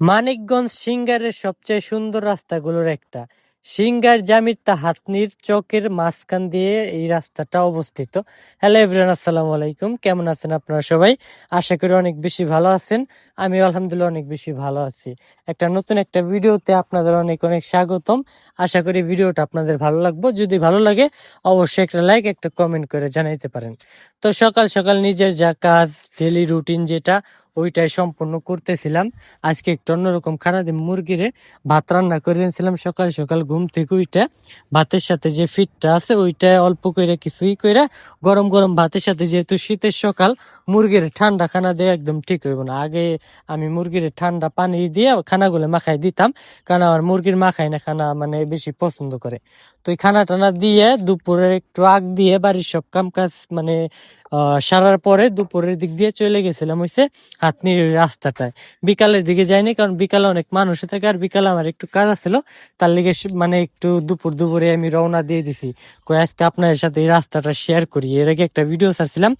মানিকগঞ্জ সিঙ্গারের সবচেয়ে সুন্দর রাস্তাগুলোর একটা। সিঙ্গার জামির তা হাতনির চকের মাঝখান দিয়ে এই রাস্তাটা অবস্থিত। হ্যালো এভরিওয়ান, আসসালামু আলাইকুম। কেমন আছেন আপনারা সবাই? আশা করি অনেক বেশি ভালো আছেন। আমি আলহামদুলিল্লাহ অনেক বেশি ভালো আছি। একটা নতুন একটা ভিডিওতে আপনাদের অনেক অনেক স্বাগতম। আশা করি ভিডিওটা আপনাদের ভালো লাগবে। যদি ভালো লাগে, অবশ্যই একটা লাইক, একটা কমেন্ট করে জানাইতে পারেন। তো সকাল সকাল নিজের যা কাজ ডেলি রুটিন যেটা ওইটাই সম্পূর্ণ করতেছিলাম। আজকে একটু অন্যরকম খানা দিয়ে মুরগিরে ভাত রান্না করে এনেছিলাম। সকাল সকাল ঘুম থেকে ওইটা ভাতের সাথে যে ফিটটা আছে, ওইটা অল্প করে কিছুই করে গরম গরম ভাতের সাথে যেহেতু শীতের সকাল, মুরগির ঠান্ডা খানা দিয়ে একদম ঠিক হইব না। আগে আমি মুরগির ঠান্ডা পানি দিয়ে খানাগুলো মাখাই দিতাম, কারণ আমার মুরগির মাখাই না, খানা মানে বেশি পছন্দ করে। তো এই খানা টানা দিয়ে দুপুরের একটু আগ দিয়ে বাড়ির সব কাম কাজ মানে সারার পরে দুপুরের দিক দিয়ে চলে গেছিলাম হইছে হাতনির রাস্তাটায়। বিকালের দিকে যাইনি, কারণ বিকালে অনেক মানুষ থাকে, আর বিকালে আমার একটু কাজ আছিল। তার লিগে মানে একটু দুপুর দুপুরে আমি রওনা দিয়ে দিছি। কই, আজকে আপনাদের সাথে এই রাস্তাটা শেয়ার করি। এর আগে একটা ভিডিও ছাড়ছিলাম,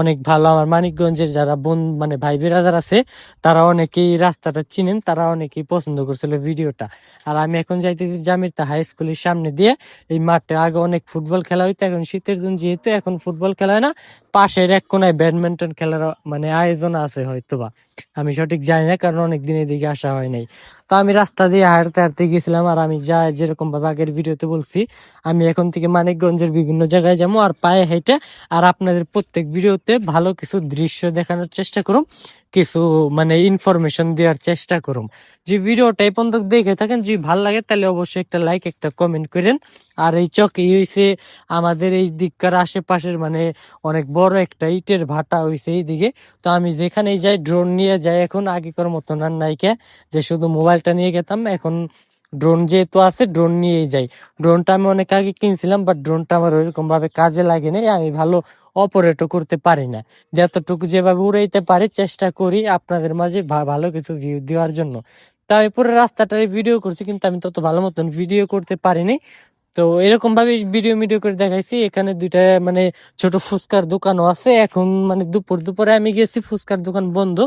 অনেক ভালো আমার মানিকগঞ্জের যারা বোন মানে ভাই বিরাদার আছে, তারা অনেকেই রাস্তাটা চিনেন, তারা অনেকেই পছন্দ করছিল ভিডিওটা আর আমি এখন যাইতেছি জামিরতা হাই স্কুলের সামনে দিয়ে, এই মাঠে আগে অনেক ফুটবল খেলা হইতো, এখন শীতের দিন যেহেতু, এখন ফুটবল খেলা হয় না। পাশের এক কোনায় ব্যাডমিন্টন খেলার মানে আয়োজন আছে হয়তোবা। আমি সঠিক জানি না, কারণ অনেকদিন এদিকে আসা হয় নাই। তো আমি রাস্তা দিয়ে হাঁটতে হাঁটতে গেছিলাম আর আমি যা যেরকম ভাবে আগের ভিডিওতে বলছি, আমি এখন থেকে মানিকগঞ্জের বিভিন্ন জায়গায় যাব আর পায়ে হেঁটে আর আপনাদের প্রত্যেক ভিডিওতে ভালো কিছু দৃশ্য দেখানোর চেষ্টা করুম, কিছু মানে ইনফরমেশন দেওয়ার চেষ্টা করুম। যে ভিডিওটা এই পর্যন্ত দেখে থাকেন, যদি ভালো লাগে তাহলে অবশ্যই একটা লাইক একটা কমেন্ট করেন। আর এই চকে হইছে আমাদের এই দিককার আশেপাশের মানে অনেক বড় একটা ইটের ভাটা হইছে এইদিকে। তো আমি যেখানেই যাই ড্রোন নিয়ে যাই এখন আগেকার মতন আর নাইকে যে শুধু মোবাইলটা নিয়ে গেতাম। এখন ড্রোন যেহেতু আছে ড্রোন নিয়েই যাই। ড্রোনটা আমি অনেক আগে কিনছিলাম বাট ড্রোনটা আমার ওইরকম ভাবে কাজে লাগে নাই, আমি ভালো অপারেটও করতে পারি না। যতটুকু যেভাবে উড়াইতে পারি, চেষ্টা করি আপনাদের মাঝে ভালো কিছু ভিউ দেওয়ার জন্য। তাই পুরো রাস্তাটার ভিডিও করছি, কিন্তু আমি তত ভালো মতন ভিডিও করতে পারিনি। তো এরকম ভাবে ভিডিও ভিডিও করে দেখাইছি। এখানে দুইটা মানে ছোট ফুচকার দোকানও আছে। এখন মানে দুপুর, দুপুরে আমি গেছি, ফুচকার দোকান বন্ধ।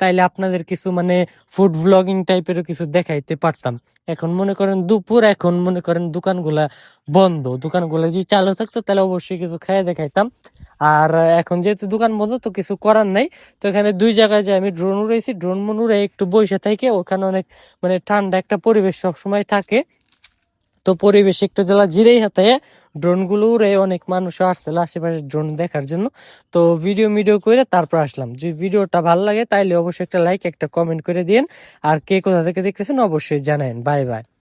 তাইলে আপনাদের কিছু মানে ফুড ব্লগিং টাইপেরও কিছু দেখাইতে পারতাম। এখন মনে করেন দুপুর, এখন মনে করেন দোকানগুলা বন্ধ। দোকানগুলা যদি চালু থাকতো, তাহলে অবশ্যই কিছু খেয়ে দেখাইতাম। আর এখন যেহেতু দোকান বন্ধ, তো কিছু করার নাই। তো এখানে দুই জায়গায় যে আমি ড্রোন উড়াইছি ড্রোন মন উড়ে একটু বসে থাকে। ওখানে অনেক মানে ঠান্ডা একটা পরিবেশ সবসময় থাকে। তো পরিবেশ একটু জেলা জিরেই হাতে ড্রোনগুলো উড়ে অনেক মানুষ আসছিল আশেপাশে ড্রোন দেখার জন্য। তো ভিডিও মিডিও করে তারপর আসলাম। যদি ভিডিওটা ভালো লাগে তাইলে অবশ্যই একটা লাইক একটা কমেন্ট করে দিন আর কে কোথা থেকে দেখতেছেন অবশ্যই জানাবেন বাই বাই